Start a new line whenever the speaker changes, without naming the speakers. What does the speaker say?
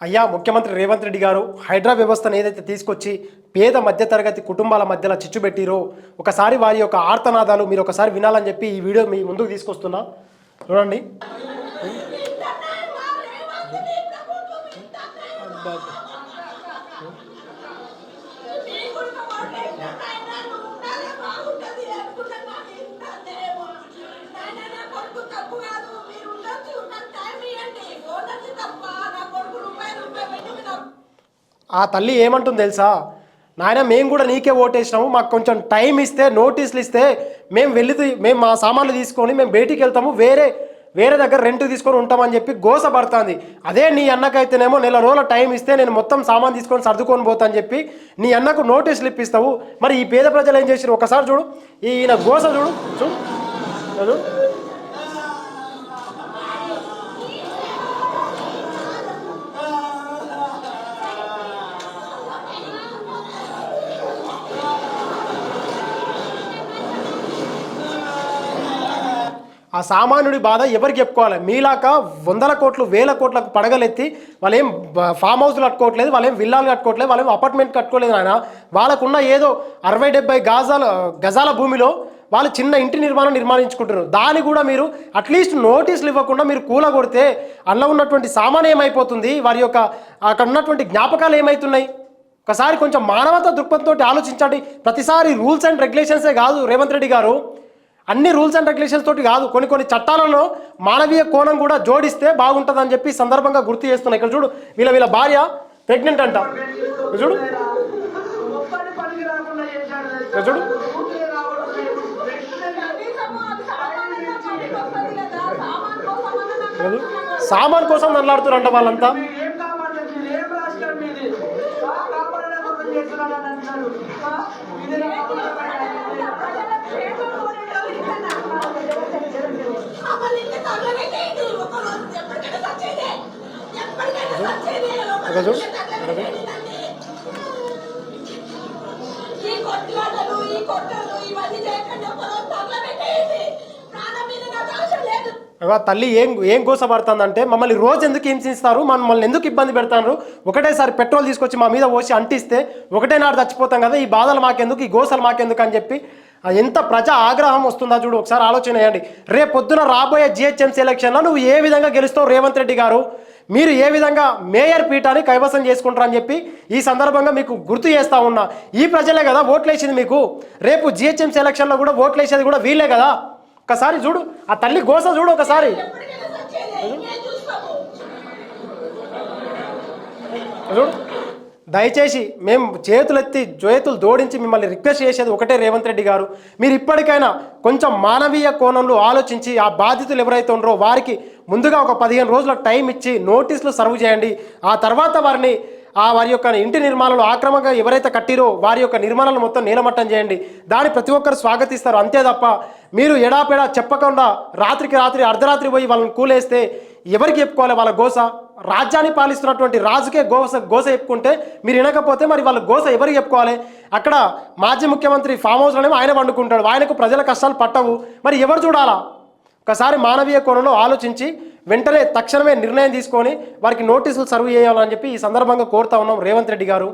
అయ్యా ముఖ్యమంత్రి రేవంత్ రెడ్డి గారు హైడ్రా వ్యవస్థను ఏదైతే తీసుకొచ్చి పేద మధ్యతరగతి కుటుంబాల మధ్యలో చిచ్చు పెట్టిరో ఒకసారి వారి యొక్క ఆర్తనాదాలు మీరు ఒకసారి వినాలని చెప్పి ఈ వీడియో మీ ముందుకు తీసుకొస్తున్నా. చూడండి. ఆ తల్లి ఏమంటుంది తెలుసా? నాయన మేము కూడా నీకే ఓటేసినాము. మాకు కొంచెం టైం ఇస్తే నోటీసులు ఇస్తే మేము వెళ్ళి మేము మా సామాన్లు తీసుకొని మేము బయటికి వెళ్తాము. వేరే వేరే దగ్గర రెంట్ తీసుకొని ఉంటామని చెప్పి గోసపడుతుంది అదే నీ అన్నకైతేనేమో నెల రోజుల టైం ఇస్తే నేను మొత్తం సామాన్ తీసుకొని సర్దుకొని పోతా అని చెప్పి నీ అన్నకు నోటీసులు ఇప్పిస్తావు. మరి ఈ పేద ప్రజలు ఏం చేసారు ఒకసారి చూడు. ఈయన గోస చూడు. చూడు. ఆ సామాన్యుడి బాధ ఎవరికి చెప్పుకోవాలి? మీలాక వందల కోట్లు వేల కోట్లకు పడగలెత్తి వాళ్ళేం ఫామ్ హౌస్లు కట్టుకోవట్లేదు వాళ్ళేం విల్లాలు కట్టుకోవట్లేదు వాళ్ళేం అపార్ట్మెంట్ కట్టుకోలేదు ఆయన వాళ్ళకున్న ఏదో అరవై డెబ్బై గజాల గజాల భూమిలో వాళ్ళు చిన్న ఇంటి నిర్మాణం నిర్మాణించుకుంటున్నారు. దాన్ని కూడా మీరు అట్లీస్ట్ నోటీసులు ఇవ్వకుండా మీరు కూల కొడితే అందులో ఉన్నటువంటి సామాన్ ఏమైపోతుంది? వారి యొక్క అక్కడ ఉన్నటువంటి జ్ఞాపకాలు ఏమవుతున్నాయి ఒకసారి కొంచెం మానవత దృక్పథంతో ఆలోచించండి. ప్రతిసారి రూల్స్ అండ్ రెగ్యులేషన్సే కాదు రేవంత్ రెడ్డి గారు. అన్ని రూల్స్ అండ్ రెగ్యులేషన్స్ తోటి కాదు. కొన్ని కొన్ని చట్టాలలో మానవీయ కోణం కూడా జోడిస్తే బాగుంటుందని చెప్పి ఈ సందర్భంగా గుర్తు చేస్తున్నా. ఇక్కడ చూడు వీళ్ళ వీళ్ళ భార్య ప్రెగ్నెంట్ అంట. చూడు. చూడు. సామాన్ కోసం నల్లాడుతారంట వాళ్ళంతా
మీకు ఏం కావాలి మీరు ఏం రాష్ట్రం మీది ఆ, కాపాడడం కోసం చేస్తున్నాడని అంటున్నారు.
ఈ కొట్లాటలు ఈ కొట్టలు ఇవన్నీ చేయకుండా
తల్లి ఏం ఏం గోసపడుతుందంటే మమ్మల్ని రోజు ఎందుకు హింసిస్తారు? మమ్మల్ని ఎందుకు ఇబ్బంది పెడతారు ఒకటేసారి పెట్రోల్ తీసుకొచ్చి మా మీద పోసి అంటిస్తే ఒకటే నాడు చచ్చిపోతాం కదా ఈ బాధలు మాకెందుకు ఈ గోసలు మాకెందుకు అని చెప్పి ఎంత ప్రజా ఆగ్రహం వస్తుందా చూడు ఒకసారి ఆలోచన చేయండి. రేపు పొద్దున రాబోయే జిహెచ్ఎంసీ ఎలక్షన్లో నువ్వు ఏ విధంగా గెలుస్తావు రేవంత్ రెడ్డి గారు? మీరు ఏ విధంగా మేయర్ పీఠాన్ని కైవసం చేసుకుంటారని చెప్పి ఈ సందర్భంగా మీకు గుర్తు చేస్తా ఉన్నా. ఈ ప్రజలే కదా ఓట్లేసింది మీకు. రేపు జిహెచ్ఎంసీ ఎలక్షన్లో కూడా ఓట్లేసేది కూడా వీళ్ళే కదా. ఒకసారి చూడు. ఆ తల్లి గోస చూడు ఒకసారి. చూడు. దయచేసి మేము చేతులెత్తి చేతులు జోడించి మిమ్మల్ని రిక్వెస్ట్ చేసేది ఒకటే రేవంత్ రెడ్డి గారు. మీరు ఇప్పటికైనా కొంచెం మానవీయ కోణంలో ఆలోచించి ఆ బాధితులు ఎవరైతే ఉన్నారో వారికి ముందుగా ఒక పదిహేను రోజుల టైం ఇచ్చి నోటీసులు సర్వ్ చేయండి. ఆ తర్వాత వారిని ఆ వారి యొక్క ఇంటి నిర్మాణాలు ఆక్రమంగా ఎవరైతే కట్టిరో వారి యొక్క నిర్మాణాలు మొత్తం నీలమట్టం చేయండి. దాన్ని ప్రతి ఒక్కరు స్వాగతిస్తారు. అంతే తప్ప మీరు ఎడాపెడా చెప్పకుండా రాత్రికి రాత్రి అర్ధరాత్రి పోయి వాళ్ళని కూలేస్తే ఎవరికి చెప్పుకోవాలి వాళ్ళ గోస? రాజ్యాన్ని పాలిస్తున్నటువంటి రాజుకే గోస గోస చెప్పుకుంటే మీరు వినకపోతే మరి వాళ్ళ గోస ఎవరికి చెప్పుకోవాలి? అక్కడ మాజీ ముఖ్యమంత్రి ఫామ్ హౌస్లోనే ఆయన వండుకుంటాడు. ఆయనకు ప్రజల కష్టాలు పట్టవు. మరి ఎవరు చూడాలా? ఒకసారి మానవీయ కోణంలో ఆలోచించి వెంటనే తక్షణమే నిర్ణయం తీసుకొని వారికి నోటీసులు సర్వ్ చేయాలని చెప్పి ఈ సందర్భంగా కోరుతా ఉన్నాం రేవంత్ రెడ్డి గారు.